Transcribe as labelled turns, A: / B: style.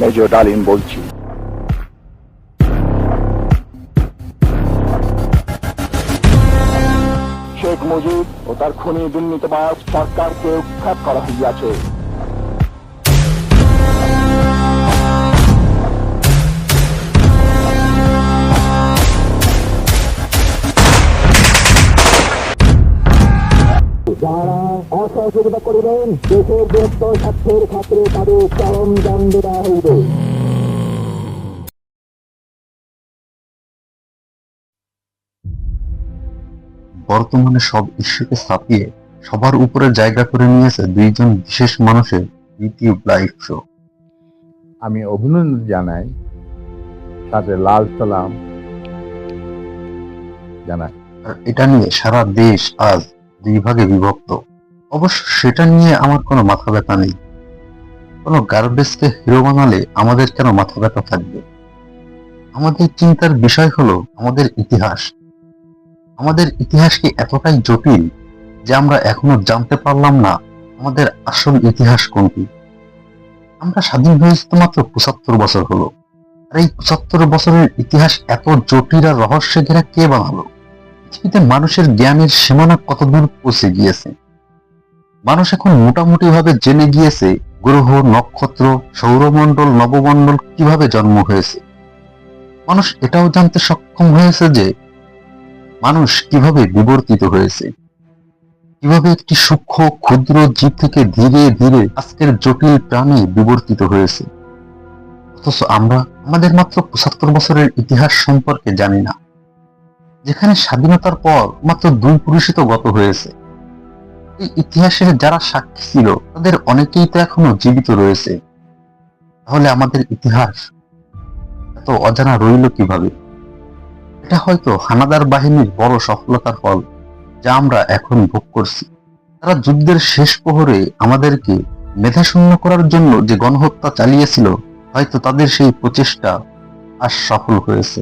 A: Major ডালিম বলছি। শেখ মুজিব ও তার খুনি দুর্নীতিবাজ সরকারকে উৎখাত করা হইয়াছে। যারা অসহযোগিতা করিবেন, দেশের বৃহত্তর স্বার্থের খাতিরে তাদের চরম দণ্ড
B: বর্তমানে সব ইস্যুকে ছাপিয়ে সবার উপরে জায়গা করে নিয়েছে দুইজন বিশেষ মানুষের ইউটিউব লাইভ শো।
C: আমি অভিনন্দন জানাই সাথে লাল সালাম জানাই।
B: এটা নিয়ে সারা দেশ আজ দুই ভাগে বিভক্ত। অবশ্য সেটা নিয়ে আমার কোনো মাথা ব্যথা নেই। কোনো গার্বেজকে হিরো বানালে আমাদের কেন মাথা ব্যথা থাকবে? আমাদের চিন্তার বিষয় হলো আমাদের ইতিহাস। আমাদের ইতিহাস কি এতটাই জটিল যে আমরা এখনও জানতে পারলাম না আমাদের আসল ইতিহাস কোনটি? আমরা স্বাধীন হয়েছি তো মাত্র পঁচাত্তর বছর হলো। আর এই পঁচাত্তর বছরের ইতিহাস এত জটিল আর রহস্যে ঘেরা কে বানালো? পৃথিবীতে মানুষের জ্ঞানের সীমানা কতদূর পৌঁছে গিয়েছে? মানুষ এখন মোটামুটি ভাবে জেনে গিয়েছে গ্রহ, নক্ষত্র, সৌরমণ্ডল, নবমণ্ডল কীভাবে জন্ম হয়েছে। মানুষ এটাও জানতে সক্ষম হয়েছে যে মানুষ কীভাবে বিবর্তিত হয়েছে? কীভাবে একটি সূক্ষ্ম, ক্ষুদ্র জীব থেকে ধীরে ধীরে আজকের জটিল প্রাণে বিবর্তিত হয়েছে? অথচ আমরা আমাদের মাত্র পঁচাত্তর বছরের ইতিহাস সম্পর্কে জানি না। যেখানে স্বাধীনতার পর মাত্র দুই পুরুষই তো গত হয়েছে। এই ইতিহাসের যারা সাক্ষী ছিল, তাদের অনেকেই তো এখনও জীবিত রয়েছে। তাহলে আমাদের ইতিহাস এত অজানা রইল কীভাবে? এটা হয়তো হানাদার বাহিনীর বড় সফলতার ফল যা আমরা এখন ভোগ করছি। তারা যুদ্ধের শেষ প্রহরে আমাদেরকে মেধাশূন্য করার জন্য যে গণহত্যা চালিয়েছিল, হয়তো তাদের সেই প্রচেষ্টা আর সফল হয়েছে।